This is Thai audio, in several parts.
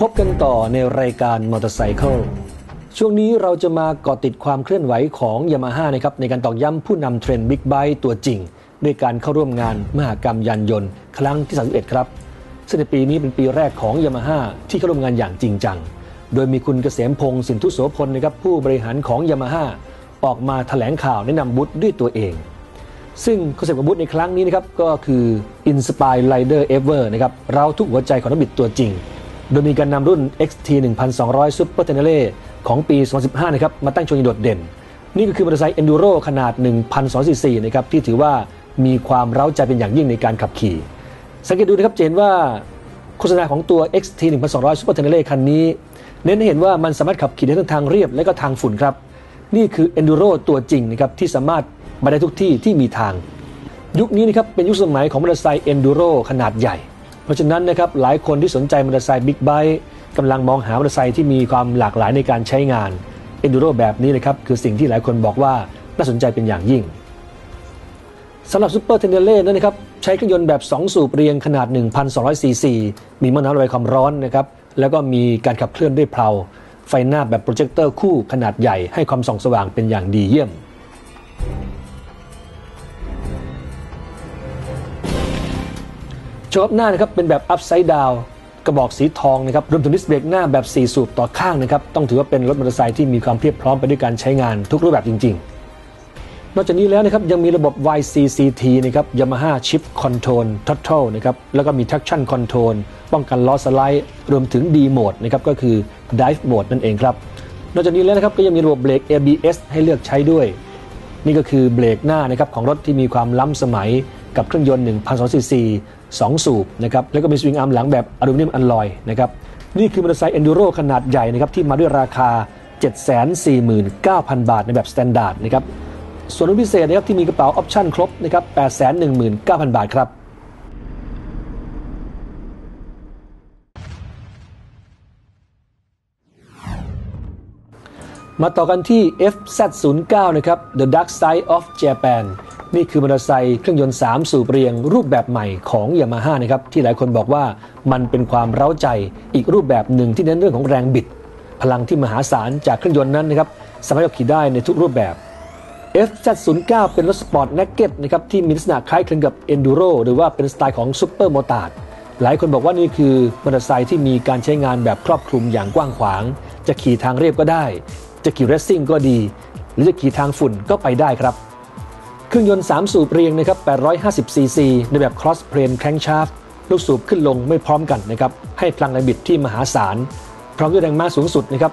พบกันต่อในรายการมอเตอร์ไซค์ช่วงนี้เราจะมาเกาะติดความเคลื่อนไหวของยามาฮ่านะครับในการตอกย้ำผู้นำเทรนด์บิ๊กไบค์ตัวจริง ด้วยการเข้าร่วมงานมหกรรมยานยนต์ ครั้งที่ 31 ครับซึ่งในปีนี้เป็นปีแรกของยามาฮ่าที่เข้าร่วมงานอย่างจริงจัง โดยมีคุณเกษมพงศ์สินทุโสพลนะครับผู้บริหารของยามาฮ่าออกมาแถลงข่าวแนะนำบูธด้วยตัวเอง ซึ่งคอนเซ็ปต์ของบูธในครั้งนี้นะครับก็คือ Inspire Rider Ever นะครับเราทุกหัวใจของนักบิดตัวจริง โดยมีการนำรุ่น XT 1200 Super Tenere ของปี 2015 นะครับ มาตั้งโชว์อย่างโดดเด่น นี่ก็คือมอเตอร์ไซค์ Enduro ขนาด 1,200ซีซีนะครับ ที่ถือว่ามีความเร้าใจเป็นอย่างยิ่งในการขับขี่ สังเกตดูนะครับเจนว่าโฆษณาของตัว XT 1200 Super Tenere คันนี้ เน้นให้เห็นว่ามันสามารถขับขี่ได้ทั้งทางเรียบและก็ทางฝุ่นครับ นี่คือ Enduro ตัวจริงนะครับที่สามารถมาได้ทุกที่ที่มีทาง ยุคนี้นะครับเป็นยุคสมัยของมอเตอร์ไซค์ Enduro ขนาดใหญ่ เพราะฉะนั้นนะครับหลายคนที่สนใจมอเตอร์ไซค์บิ๊กไบค์กำลังมองหามอเตอร์ไซค์ที่มีความหลากหลายในการใช้งาน Enduro แบบนี้นะครับคือสิ่งที่หลายคนบอกว่าน่าสนใจเป็นอย่างยิ่งสำหรับซูเปอร์เทนเนเล่นั้นนะครับใช้เครื่องยนต์แบบ 2 สูบเรียงขนาด 1,200ซีซีมีมอน้ำระบายความร้อนนะครับแล้วก็มีการขับเคลื่อนด้วยเพลา ไฟหน้าแบบโปรเจคเตอร์คู่ขนาดใหญ่ให้ความส่องสว่างเป็นอย่างดีเยี่ยม โชว์หน้านะครับเป็นแบบอัพไซด์ดาวกระบอกสีทองนะครับรวมถึงดิสเบรกหน้าแบบ 4 สูบต่อข้างนะครับต้องถือว่าเป็นรถมอเตอร์ไซค์ที่มีความเพียบพร้อมไปด้วยการใช้งานทุกรูปแบบจริง ๆ นอกจากนี้แล้วนะครับยังมีระบบ YCCT นะครับ Yamaha Chip Control Throttle นะครับแล้วก็มี Traction Control ป้องกันล้อสไลด์ รวมถึง D Mode นะครับก็คือ Dive Mode นั่นเองครับนอกจากนี้แล้วนะครับก็ยังมีระบบเบรก ABS ให้เลือกใช้ด้วย นี่ก็คือเบรกหน้านะครับของรถที่มีความล้ำสมัย กับเครื่องยนต์ 1,200ซีซี2สูบนะครับแล้วก็มีสวิงอาร์มหลังแบบอลูมิเนียมอัลลอยนะครับนี่คือมอเตอร์ไซค์เอนดูโรขนาดใหญ่นะครับที่มาด้วยราคา 749,000 บาทในแบบสแตนดาร์ดนะครับส่วนรุ่นพิเศษนะครับที่มีกระเป๋าออปชั่นครบนะครับ819,000 บาทครับ มาต่อกันที่ FZ09 นะครับ The Dark Side of Japan นี่คือมอเตอร์ไซค์เครื่องยนต์ 3 สูบเรียง รูปแบบใหม่ของยามาฮ่านะครับ ที่หลายคนบอกว่ามันเป็นความเร้าใจอีกรูปแบบหนึ่งที่เน้นเรื่องของแรงบิด พลังที่มหาศาลจากเครื่องยนต์นั้นนะครับสามารถขี่ได้ในทุกรูปแบบ FZ09 เป็นรถสปอร์ตแน็กเก็ตนะครับที่มีลักษณะคล้ายคลึงกับ Enduro หรือว่าเป็นสไตล์ของซูเปอร์โมตาร์ดหลายคนบอกว่านี่คือมอเตอร์ไซค์ที่มีการใช้งานแบบครอบคลุมอย่างกว้างขวาง จะขี่ทางเรียบก็ได้ จะขี่เรสซิ่งก็ดี หรือจะขี่ทางฝุ่นก็ไปได้ครับ เครื่องยนต์ 3 สูบเรียงนะครับ850 ซีซีในแบบ cross plane crankshaft ลูกสูบขึ้นลงไม่พร้อมกันนะครับ ให้พลังแรงบิดที่มหาศาล พร้อมด้วยแรงม้าสูงสุดนะครับ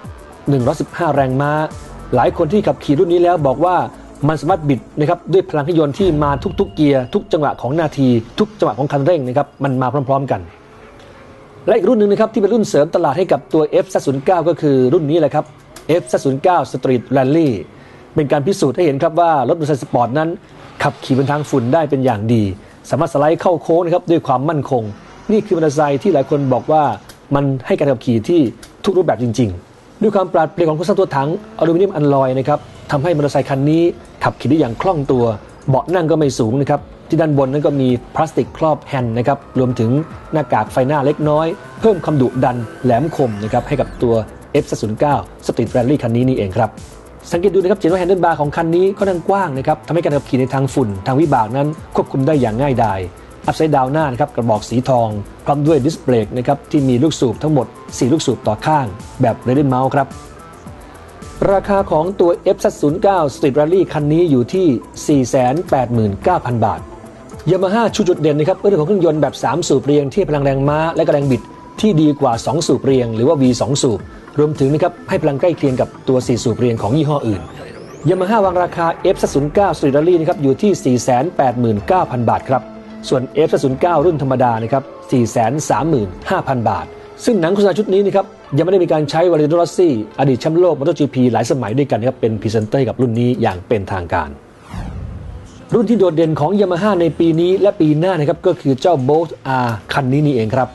115 แรงม้า หลายคนที่ขับขี่รุ่นนี้แล้วบอกว่ามันสามารถบิดนะครับด้วยพลังเครื่องยนต์ที่มาทุกๆเกียร์ทุกจังหวะของนาที ทุกจังหวะของคันเร่งนะครับมันมาพร้อม ๆ กัน และอีกรุ่นหนึ่งนะครับที่เป็นรุ่นเสริมตลาดให้กับตัว F09 ก็คือรุ่นนี้แหละครับ F09 Street Rally เป็นการพิสูจน์ให้เห็นครับว่า รถมอเตอร์ไซค์สปอร์ตนั้น ขับขี่บนทางฝุ่นได้เป็นอย่างดี สามารถสไลด์เข้าโค้งนะครับด้วยความมั่นคง นี่คือมอเตอร์ไซค์ที่หลายคนบอกว่ามันให้การขับขี่ที่ทุกรูปแบบจริง ๆ ด้วยความปราดเปรียวของโครงสร้างตัวถังอลูมิเนียมอัลลอยนะครับทำให้มอเตอร์ไซค์คันนี้ขับขี่ได้อย่างคล่องตัว เบาะนั่งก็ไม่สูงนะครับ ที่ด้านบนนั้นก็มีพลาสติกครอบแฮนด์นะครับ รวมถึงหน้ากากไฟหน้าเล็กน้อย เพิ่มความดุดันแหลมคมนะครับให้กับตัว F09 Street Rally คันนี้นี่เองครับ สังเกตดูนะครับเห็นว่าแฮนเดิลบาร์ของคันนี้ก็ดังกว้างนะครับทำให้การขับขี่ในทางฝุ่นทางวิบากนั้นควบคุมได้อย่างง่ายดายอัพไซด์ดาวหน้านะครับกระบอกสีทอง พร้อมด้วยดิสเบรกนะครับที่มีลูกสูบทั้งหมด 4 ลูกสูบต่อข้าง แบบเรดเดนเมาส์ครับราคาของตัว F09 Street Rally คันนี้อยู่ที่ 489,000 บาทยามาฮ่าชูจุดเด่นนะครับเรื่องของเครื่องยนต์แบบ 3 สูบเรียงที่พลังแรงม้าและกระแรงบิด ที่ดีกว่า 2 สูบเรียง หรือว่า V2 สูบ รวมถึงนะครับให้พลังใกล้เคียงกับตัว 4 สูบเรียงของยี่ห้ออื่นยามาฮ่าวางราคา F09 Street Rally นะครับอยู่ที่ 489,000 บาทครับ ส่วน F09 รุ่นธรรมดานะครับ435,000 บาท ซึ่งหนังโฆษณาชุดนี้นะครับยังไม่ได้มีการใช้วาเลนโดรซี่ อดีตแชมป์โลกมอเตอร์จีพีหลายสมัยด้วยกันนะครับเป็นพรีเซนเตอร์กับรุ่นนี้อย่างเป็นทางการ รุ่นที่โดดเด่นของยามาฮ่าในปีนี้และปีหน้านะครับก็คือเจ้า Bolt R คันนี้นี่เองครับ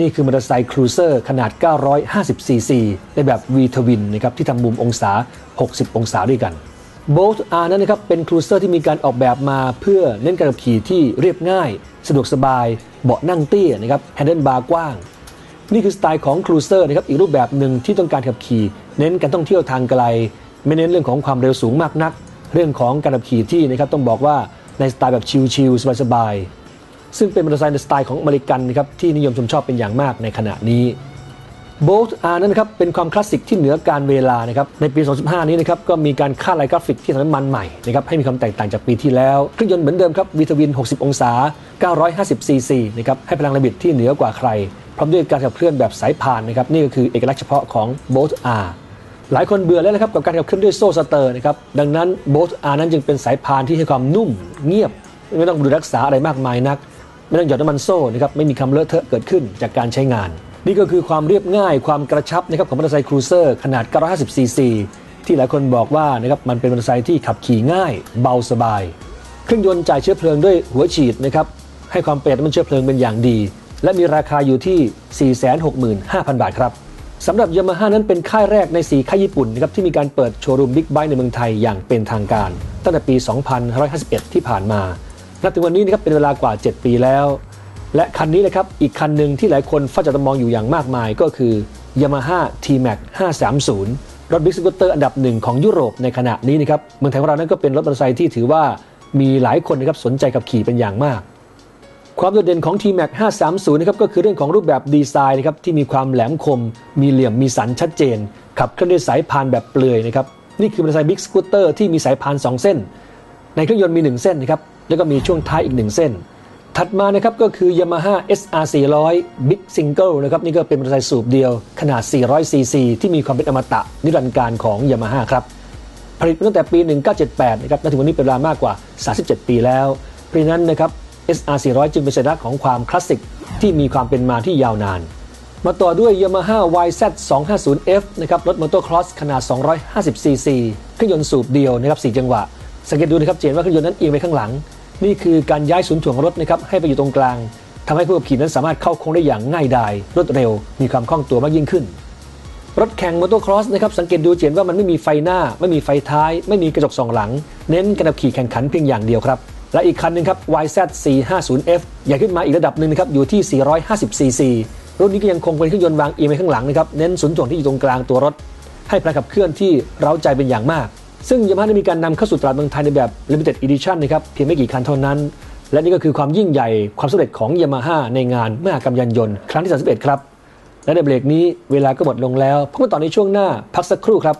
นี่คือมอเตอร์ไซค์ครูเซอร์ขนาด 950 ซีซีในแบบ V Twin นะครับที่ทำมุมองศา 60 องศาด้วยกัน Bolt R นั้นนะครับเป็นครูเซอร์ที่มีการออกแบบมาเพื่อเน้นการขับขี่ที่เรียบง่าย สะดวกสบาย เบาะนั่งเตี้ยนะครับแฮนเดิลบาร์กว้าง นี่คือสไตล์ของครูเซอร์นะครับอีกรูปแบบหนึ่งที่ต้องการขับขี่เน้นการท่องเที่ยวทางไกล ไม่เน้นเรื่องของความเร็วสูงมากนัก เรื่องของการขับขี่ที่นะครับต้องบอกว่าในสไตล์แบบชิลๆสบายๆ ซึ่งเป็นมอเตอร์ไซค์ในสไตล์ของอเมริกันนะครับที่นิยมชมชอบเป็นอย่างมากในขณะนี้โบลต์อาร์นั้นนะครับเป็นความคลาสสิกที่เหนือการเวลานะครับในปี 2015 นี้นะครับก็มีการคาดลายกราฟิกที่ทำให้มันใหม่นะครับให้มีความแตกต่างจากปีที่แล้วเครื่องยนต์เหมือนเดิมครับวีทวิน 60 องศา 950 ซีซีนะครับให้พลังระบิดที่เหนือกว่าใคร พร้อมด้วยการขับเคลื่อนแบบสายพานนะครับนี่ก็คือเอกลักษณ์เฉพาะของ Bolt R หลายคนเบื่อแล้วนะครับกับการขับเคลื่อนด้วยโซ่สเตอร์นะครับดังนั้น Bolt R นั้นจึงเป็นสายพานที่ให้ความนุ่มเงียบ ไม่ต้องดูรักษาอะไรมากมายนัก ไม่ต้องหยอดน้ำมันโซ่นะครับไม่มีคำเลอะเทอะเกิดขึ้นจากการใช้งาน นี่ก็คือความเรียบง่ายความกระชับนะครับของมอเตอร์ไซค์ครูเซอร์ขนาด 950 ซีซี ที่หลายคนบอกว่านะครับมันเป็นมอเตอร์ไซค์ที่ขับขี่ง่าย เบาสบาย เครื่องยนต์จ่ายเชื้อเพลิงด้วยหัวฉีดนะครับให้ความประหยัดน้ำมันเชื้อเพลิงเป็นอย่างดี และมีราคาอยู่ที่ 465,000 บาทครับสำหรับยามาฮ่านั้นเป็นค่ายแรกในสีค่ายญี่ปุ่นนะครับที่มีการเปิดโชว์รูมบิ๊กไบค์ในเมืองไทยอย่างเป็นทางการ ตั้งแต่ปี 2551 ที่ผ่านมา นับถึงวันนี้นะครับเป็นเวลากว่า 7 ปีแล้ว และคันนี้นะครับอีกคันหนึ่งที่หลายคนเฝ้าจับตามองอยู่อย่างมากมายก็คือ Yamaha T-Max 530 รถบิ๊กสกูตเตอร์อันดับหนึ่งของยุโรปในขณะนี้นะครับเมืองไทยของเรานั้นก็เป็นรถมอเตอร์ไซค์ที่ถือว่ามีหลายคนนะครับสนใจขับขี่เป็นอย่างมาก ความโดดเด่นของ T-Max 530นะครับก็คือเรื่องของรูปแบบดีไซน์นะครับที่มีความแหลมคม มีเหลี่ยมมีสันชัดเจน ขับเคลื่อนด้วยสายพานแบบเปลือยนะครับนี่คือมอเตอร์ไซค์บิ๊กสกูตเตอร์ที่มีสายพาน2 เส้น ในเครื่องยนต์มี 1 เส้นนะครับ แล้วก็มีช่วงท้ายอีก1เส้น ถัดมานะครับก็คือ Yamaha SR 400 Big Single นะครับนี่ก็เป็นมอเตอร์ไซค์สูบเดียวขนาด 400 cc ที่มีความเป็นอมตะนิรันดร์การของ Yamaha ครับผลิตตั้งแต่ปี 1978 นะครับและถึงวันนี้เป็นเวลามากกว่า 37 ปีแล้ว เพราะฉะนั้นนะครับ SR 400 จึงเป็นสัญลักษณ์ของความคลาสสิกที่มีความเป็นมาที่ยาวนาน มาต่อด้วย Yamaha YZ 250F นะครับรถมอเตอร์ครอสขนาด 250 cc เครื่องยนต์สูบเดียวนะครับ 4 จังหวะ สังเกตดูนะครับเห็นว่าเครื่องยนต์นั้นเอียงไปข้างหลัง นี่คือการย้ายศูนย์ถ่วงรถนะครับให้ไปอยู่ตรงกลางทำให้ผู้ขับขี่นั้นสามารถเข้าโค้งได้อย่างง่ายดาย รวดเร็ว มีความคล่องตัวมากยิ่งขึ้น รถแข่งมอเตอร์ครอสนะครับสังเกตดูเห็นว่ามันไม่มีไฟหน้า ไม่มีไฟท้าย ไม่มีกระจกสองหลัง เน้นการขับขี่แข่งขันเพียงอย่างเดียวครับและอีกคันหนึ่งครับ YZ 450F ใหญ่ขึ้นมาอีกระดับหนึ่งนะครับอยู่ที่ 450 cc รุ่นนี้ก็ยังคงเป็นเครื่องยนต์วางเอียงไปข้างหลังนะครับเน้นศูนย์ถ่วงที่อยู่ตรงกลางตัวรถ ให้พลังขับเคลื่อนที่เร้าใจเป็นอย่างมาก ซึ่งยามาฮ่าได้มีการนำเข้าสู่ตลาดเมืองไทยในแบบ Limited Edition นะครับเพียงไม่กี่คันเท่านั้น และนี่ก็คือความยิ่งใหญ่ความสำเร็จของยามาฮ่าในงานมหกรรมยานยนต์ครั้งที่ 31 ครับ และในเบรกนี้เวลาก็หมดลงแล้วพบกันต่อในช่วงหน้าพักสักครู่ครับ